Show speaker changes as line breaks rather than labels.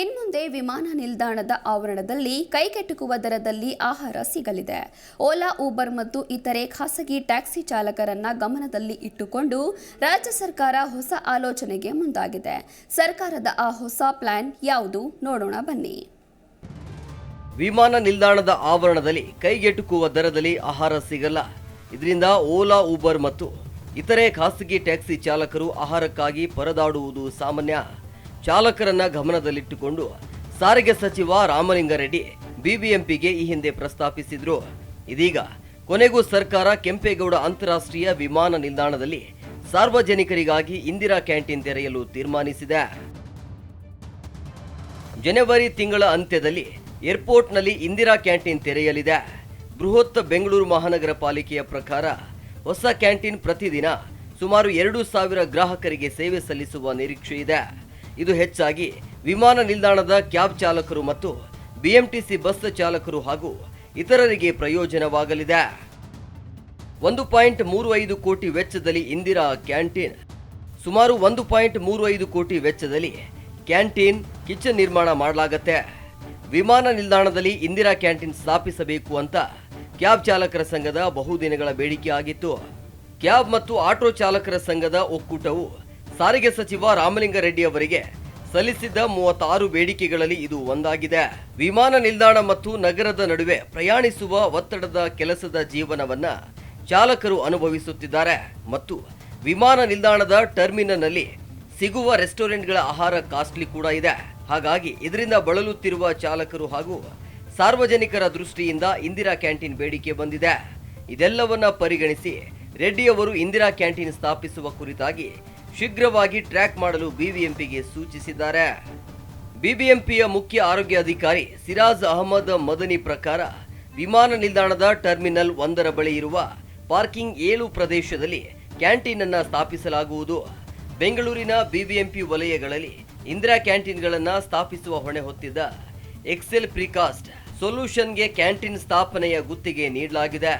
ಇನ್ಮುಂದೆ ವಿಮಾನ ನಿಲ್ದಾಣದ ಆವರಣದಲ್ಲಿ ಕೈಗೆಟುಕುವ ದರದಲ್ಲಿ ಆಹಾರ ಸಿಗಲಿದೆ. ಓಲಾ, ಊಬರ್ ಮತ್ತು ಇತರೆ ಖಾಸಗಿ ಟ್ಯಾಕ್ಸಿ ಚಾಲಕರನ್ನ ಗಮನದಲ್ಲಿ ಇಟ್ಟುಕೊಂಡು ರಾಜ್ಯ ಸರ್ಕಾರ ಹೊಸ ಆಲೋಚನೆಗೆ ಮುಂದಾಗಿದೆ. ಸರ್ಕಾರದ ಆ ಹೊಸ ಪ್ಲಾನ್ ಯಾವುದು ನೋಡೋಣ ಬನ್ನಿ.
ವಿಮಾನ ನಿಲ್ದಾಣದ ಆವರಣದಲ್ಲಿ ಕೈಗೆಟುಕುವ ದರದಲ್ಲಿ ಆಹಾರ ಸಿಗಲ್ಲ. ಇದರಿಂದ ಓಲಾ, ಊಬರ್ ಮತ್ತು ಇತರೆ ಖಾಸಗಿ ಟ್ಯಾಕ್ಸಿ ಚಾಲಕರು ಆಹಾರಕ್ಕಾಗಿ ಪರದಾಡುವುದು ಸಾಮಾನ್ಯ. ಚಾಲಕರನ್ನ ಗಮನದಲ್ಲಿಟ್ಟುಕೊಂಡು ಸಾರಿಗೆ ಸಚಿವ ರಾಮಲಿಂಗಾರೆಡ್ಡಿ ಬಿಬಿಎಂಪಿಗೆ ಈ ಹಿಂದೆ ಪ್ರಸ್ತಾಪಿಸಿದ್ರು. ಇದೀಗ ಕೊನೆಗೂ ಸರ್ಕಾರ ಕೆಂಪೇಗೌಡ ಅಂತಾರಾಷ್ಟ್ರೀಯ ವಿಮಾನ ನಿಲ್ದಾಣದಲ್ಲಿ ಸಾರ್ವಜನಿಕರಿಗಾಗಿ ಇಂದಿರಾ ಕ್ಯಾಂಟೀನ್ ತೆರೆಯಲು ತೀರ್ಮಾನಿಸಿದೆ. ಜನವರಿ ತಿಂಗಳ ಅಂತ್ಯದಲ್ಲಿ ಏರ್ಪೋರ್ಟ್ನಲ್ಲಿ ಇಂದಿರಾ ಕ್ಯಾಂಟೀನ್ ತೆರೆಯಲಿದೆ. ಬೃಹತ್ ಬೆಂಗಳೂರು ಮಹಾನಗರ ಪಾಲಿಕೆಯ ಪ್ರಕಾರ ಹೊಸ ಕ್ಯಾಂಟೀನ್ ಪ್ರತಿದಿನ ಸುಮಾರು ಎರಡು ಸಾವಿರ ಗ್ರಾಹಕರಿಗೆ ಸೇವೆ ಸಲ್ಲಿಸುವ ನಿರೀಕ್ಷೆ ಇದೆ. ಇದು ಹೆಚ್ಚಾಗಿ ವಿಮಾನ ನಿಲ್ದಾಣದ ಕ್ಯಾಬ್ ಚಾಲಕರು ಮತ್ತು ಬಿಎಂಟಿಸಿ ಬಸ್ ಚಾಲಕರು ಹಾಗೂ ಇತರರಿಗೆ ಪ್ರಯೋಜನವಾಗಲಿದೆ. ಒಂದು ಪಾಯಿಂಟ್ ಮೂರು ಐದು ಕೋಟಿ ವೆಚ್ಚದಲ್ಲಿ ಇಂದಿರಾ ಕ್ಯಾಂಟೀನ್. ಸುಮಾರು ಒಂದು ಪಾಯಿಂಟ್ ಮೂರು ಐದು ಕೋಟಿ ವೆಚ್ಚದಲ್ಲಿ ಕ್ಯಾಂಟೀನ್ ಕಿಚನ್ ನಿರ್ಮಾಣ ಮಾಡಲಾಗತ್ತೆ. ವಿಮಾನ ನಿಲ್ದಾಣದಲ್ಲಿ ಇಂದಿರಾ ಕ್ಯಾಂಟೀನ್ ಸ್ಥಾಪಿಸಬೇಕು ಅಂತ ಕ್ಯಾಬ್ ಚಾಲಕರ ಸಂಘದ ಬಹುದಿನಗಳ ಬೇಡಿಕೆ ಆಗಿತ್ತು. ಕ್ಯಾಬ್ ಮತ್ತು ಆಟೋ ಚಾಲಕರ ಸಂಘದ ಒಕ್ಕೂಟವು ಸಾರಿಗೆ ಸಚಿವ ರಾಮಲಿಂಗಾರೆಡ್ಡಿ ಅವರಿಗೆ ಸಲ್ಲಿಸಿದ್ದ ಮೂವತ್ತಾರು ಬೇಡಿಕೆಗಳಲ್ಲಿ ಇದು ಒಂದಾಗಿದೆ. ವಿಮಾನ ನಿಲ್ದಾಣ ಮತ್ತು ನಗರದ ನಡುವೆ ಪ್ರಯಾಣಿಸುವ ಒತ್ತಡದ ಕೆಲಸದ ಜೀವನವನ್ನ ಚಾಲಕರು ಅನುಭವಿಸುತ್ತಿದ್ದಾರೆ ಮತ್ತು ವಿಮಾನ ನಿಲ್ದಾಣದ ಟರ್ಮಿನಲ್ನಲ್ಲಿ ಸಿಗುವ ರೆಸ್ಟೋರೆಂಟ್ಗಳ ಆಹಾರ ಕಾಸ್ಟ್ಲಿ ಕೂಡ ಇದೆ. ಹಾಗಾಗಿ ಇದರಿಂದ ಬಳಲುತ್ತಿರುವ ಚಾಲಕರು ಹಾಗೂ ಸಾರ್ವಜನಿಕರ ದೃಷ್ಟಿಯಿಂದ ಇಂದಿರಾ ಕ್ಯಾಂಟೀನ್ ಬೇಡಿಕೆ ಬಂದಿದೆ. ಇದೆಲ್ಲವನ್ನ ಪರಿಗಣಿಸಿ ರೆಡ್ಡಿ ಅವರು ಇಂದಿರಾ ಕ್ಯಾಂಟೀನ್ ಸ್ಥಾಪಿಸುವ ಕುರಿತಾಗಿ ಶೀಘ್ರವಾಗಿ ಟ್ರ್ಯಾಕ್ ಮಾಡಲು ಬಿಬಿಎಂಪಿಗೆ ಸೂಚಿಸಿದ್ದಾರೆ. ಬಿಬಿಎಂಪಿಯ ಮುಖ್ಯ ಆರೋಗ್ಯ ಅಧಿಕಾರಿ ಸಿರಾಜ್ ಅಹಮದ್ ಮದನಿ ಪ್ರಕಾರ ವಿಮಾನ ನಿಲ್ದಾಣದ ಟರ್ಮಿನಲ್ ಒಂದರ ಬಳಿ ಇರುವ ಪಾರ್ಕಿಂಗ್ ಏಳು ಪ್ರದೇಶದಲ್ಲಿ ಕ್ಯಾಂಟೀನ್ ಅನ್ನು ಸ್ಥಾಪಿಸಲಾಗುವುದು. ಬೆಂಗಳೂರಿನ ಬಿಬಿಎಂಪಿ ವಲಯಗಳಲ್ಲಿ ಇಂದಿರಾ ಕ್ಯಾಂಟೀನ್ಗಳನ್ನು ಸ್ಥಾಪಿಸುವ ಹೊಣೆ ಹೊತ್ತಿದ್ದ ಎಕ್ಸೆಲ್ ಪ್ರಿಕಾಸ್ಟ್ ಸೊಲ್ಯೂಷನ್ಗೆ ಕ್ಯಾಂಟೀನ್ ಸ್ಥಾಪನೆಯ ಗುತ್ತಿಗೆ ನೀಡಲಾಗಿದೆ.